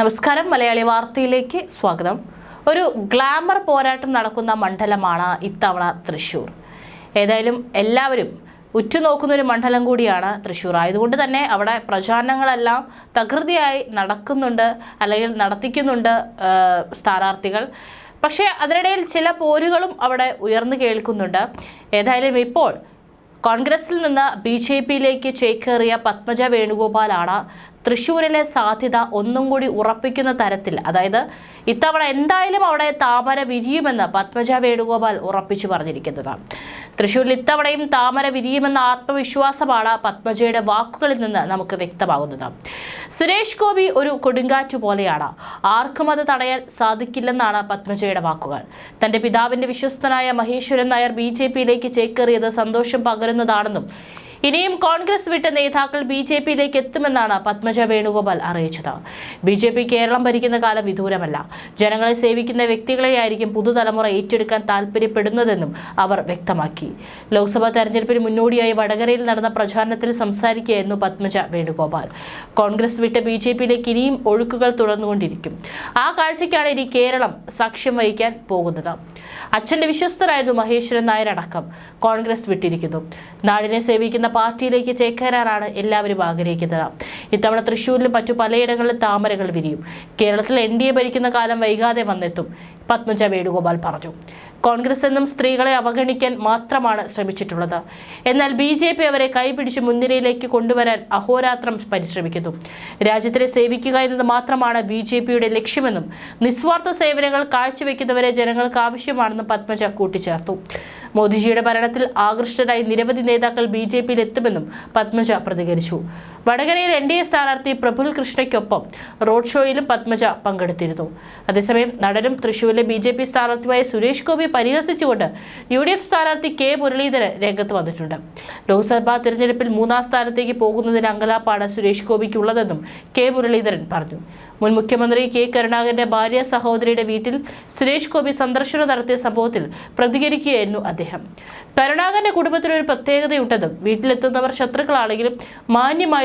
നമസ്കാരം. മലയാളി വാർത്തയിലേക്ക് സ്വാഗതം. ഒരു ഗ്ലാമർ പോരാട്ടം നടക്കുന്ന മണ്ഡലമാണ് ഇത്തവണ തൃശ്ശൂർ ഏതായാലും എല്ലാവരും ഉറ്റുനോക്കുന്ന ഒരു മണ്ഡലം കൂടിയാണ് തൃശ്ശൂർ ആയതുകൊണ്ട് തന്നെ അവിടെ പ്രചാരണങ്ങളെല്ലാം തകൃതിയായി നടക്കുന്നുണ്ട് അല്ലെങ്കിൽ നടത്തിക്കുന്നുണ്ട് സ്ഥാനാർത്ഥികൾ. പക്ഷേ അതിനിടയിൽ ചില പോരുകളും അവിടെ ഉയർന്നു കേൾക്കുന്നുണ്ട്. ഏതായാലും ഇപ്പോൾ കോൺഗ്രസിൽ നിന്ന് ബി ജെ പിയിലേക്ക് ചേക്കേറിയ പത്മജ വേണുഗോപാലാണ് തൃശ്ശൂരിലെ സാധ്യത ഒന്നും കൂടി ഉറപ്പിക്കുന്ന തരത്തിൽ അതായത് ഇത്തവണ എന്തായാലും അവിടെ താമര വിരിയുമെന്ന് പത്മജ വേണുഗോപാൽ ഉറപ്പിച്ചു പറഞ്ഞിരിക്കുന്നത്. തൃശ്ശൂരിൽ ഇത്തവണയും താമര വിരിയുമെന്ന ആത്മവിശ്വാസമാണ് പത്മജയുടെ വാക്കുകളിൽ നിന്ന് നമുക്ക് വ്യക്തമാകുന്നത്. സുരേഷ് ഗോപി ഒരു കൊടുങ്കാറ്റ് പോലെയാണ്. ആർക്കും അത് തടയാൻ സാധിക്കില്ലെന്നാണ് പത്മജയുടെ വാക്കുകൾ. തന്റെ പിതാവിന്റെ വിശ്വസ്തനായ മഹേശ്വരൻ നായർ ബി ജെ പിയിലേക്ക് ചേക്കേറിയത് സന്തോഷം പകരുന്നതാണെന്നും ഇനിയും കോൺഗ്രസ് വിട്ട നേതാക്കൾ ബി ജെ പിയിലേക്ക് എത്തുമെന്നാണ് പത്മജ വേണുഗോപാൽ അറിയിച്ചത്. ബി ജെ പി കേരളം ഭരിക്കുന്ന കാലം വിദൂരമല്ല. ജനങ്ങളെ സേവിക്കുന്ന വ്യക്തികളെയായിരിക്കും പുതുതലമുറ ഏറ്റെടുക്കാൻ താല്പര്യപ്പെടുന്നതെന്നും അവർ വ്യക്തമാക്കി. ലോക്സഭാ തെരഞ്ഞെടുപ്പിന് മുന്നോടിയായി വടകരയിൽ നടന്ന പ്രചാരണത്തിൽ സംസാരിക്കുകയായിരുന്നു പത്മജ വേണുഗോപാൽ. കോൺഗ്രസ് വിട്ട് ബി ജെ പിയിലേക്ക് ഇനിയും ഒഴുക്കുകൾ തുടർന്നുകൊണ്ടിരിക്കും. ആ കാഴ്ചയ്ക്കാണ് ഇനി കേരളം സാക്ഷ്യം വഹിക്കാൻ പോകുന്നത്. അച്ഛന്റെ വിശ്വസ്തരായിരുന്നു മഹേശ്വരൻ നായർ അടക്കം കോൺഗ്രസ് വിട്ടിരിക്കുന്നു. നാടിനെ സേവിക്കുന്ന പാർട്ടിയിലേക്ക് ചേക്കേറാനാണ് എല്ലാവരും ആഗ്രഹിക്കുന്നത്. ഇത്തവണ തൃശ്ശൂരിലും മറ്റു പലയിടങ്ങളിലും താമരകൾ വിരിയും. കേരളത്തിൽ എൻ ഡി എ ഭരിക്കുന്ന കാലം വൈകാതെ വന്നെത്തും പത്മജ വേണുഗോപാൽ പറഞ്ഞു. കോൺഗ്രസ് എന്നും സ്ത്രീകളെ അവഗണിക്കാൻ മാത്രമാണ് ശ്രമിച്ചിട്ടുള്ളത്. എന്നാൽ ബി ജെ പി അവരെ കൈപിടിച്ച് മുൻനിരയിലേക്ക് കൊണ്ടുവരാൻ അഹോരാത്രം പരിശ്രമിക്കുന്നു. രാജ്യത്തിനെ സേവിക്കുക എന്നത് മാത്രമാണ് ബി ജെ പിയുടെ ലക്ഷ്യമെന്നും നിസ്വാർത്ഥ സേവനങ്ങൾ കാഴ്ചവെക്കുന്നവരെ ജനങ്ങൾക്ക് ആവശ്യമാണെന്നും പത്മജ കൂട്ടിച്ചേർത്തു. മോദിജിയുടെ ഭരണത്തിൽ ആകൃഷ്ടരായി നിരവധി നേതാക്കൾ ബി ജെ പിയിൽ എത്തുമെന്നും പത്മജ പ്രതികരിച്ചു. വടകരയിൽ എൻ ഡി എ സ്ഥാനാർത്ഥി പ്രഫുൽ കൃഷ്ണയ്ക്കൊപ്പം റോഡ് ഷോയിലും പത്മജ പങ്കെടുത്തിരുന്നു. അതേസമയം നടനും തൃശൂരിലെ ബി ജെ പി സ്ഥാനാർത്ഥിയായ സുരേഷ് ഗോപി പരിഹസിച്ചുകൊണ്ട് യു ഡി എഫ് സ്ഥാനാർത്ഥി കെ മുരളീധരൻ രംഗത്ത് വന്നിട്ടുണ്ട്. ലോക്സഭാ തിരഞ്ഞെടുപ്പിൽ മൂന്നാം സ്ഥാനത്തേക്ക് പോകുന്നതിന് അങ്കലാപ്പാണ് സുരേഷ് ഗോപിക്കുള്ളതെന്നും കെ മുരളീധരൻ പറഞ്ഞു. മുൻ മുഖ്യമന്ത്രി കെ കരുണാകരന്റെ ഭാര്യ സഹോദരിയുടെ വീട്ടിൽ സുരേഷ് ഗോപി സന്ദർശനം നടത്തിയ സംഭവത്തിൽ പ്രതികരിക്കുകയായിരുന്നു അദ്ദേഹം. കരുണാകരന്റെ കുടുംബത്തിന് ഒരു പ്രത്യേകതയുണ്ടെന്നും വീട്ടിലെത്തുന്നവർ ശത്രുക്കളാണെങ്കിലും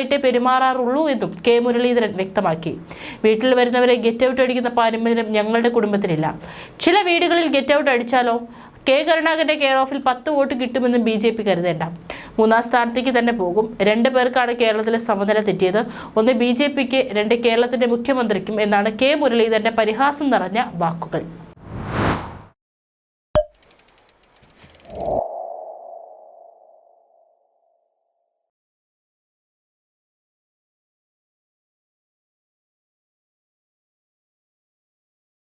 മാന്യമായിട്ടേ പെരുമാറാറുള്ളൂ എന്നും കെ മുരളീധരൻ വ്യക്തമാക്കി. വീട്ടിൽ വരുന്നവരെ ഗെറ്റ് ഔട്ട് അടിക്കുന്ന പാരമ്പര്യം ഞങ്ങളുടെ കുടുംബത്തിനില്ല. ചില വീടുകളിൽ ഗെറ്റ് ഔട്ട് അടിച്ചാലോ? കെ കരുണാകരന്റെ കെയർ ഓഫിൽ പത്ത് വോട്ട് കിട്ടുമെന്നും ബി ജെ പി കരുതേണ്ട. മൂന്നാം സ്ഥാനത്തേക്ക് തന്നെ പോകും. രണ്ട് പേർക്കാണ് കേരളത്തിലെ സമനില തെറ്റിയത്. ഒന്ന് ബി ജെ പിക്ക് രണ്ട് കേരളത്തിന്റെ മുഖ്യമന്ത്രിക്കും എന്നാണ് കെ മുരളീധരന്റെ പരിഹാസം നിറഞ്ഞ വാക്കുകൾ.